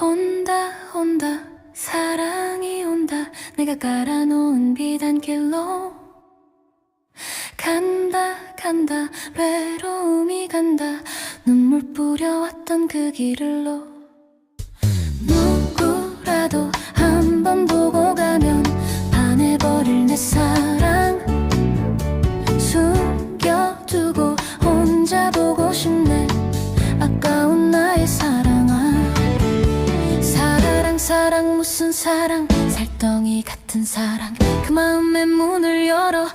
온다 온다. 사랑이 온다. 내가 깔아놓은 비단길로. 간다 간다. 외로움이 간다. 눈물 뿌려왔던 그 길을로. 누구라도 한 번 보고 가면 반해버릴 내 사랑 사랑 무슨 사랑? 살덩이 같은 사랑. 그 마음의 문을 열어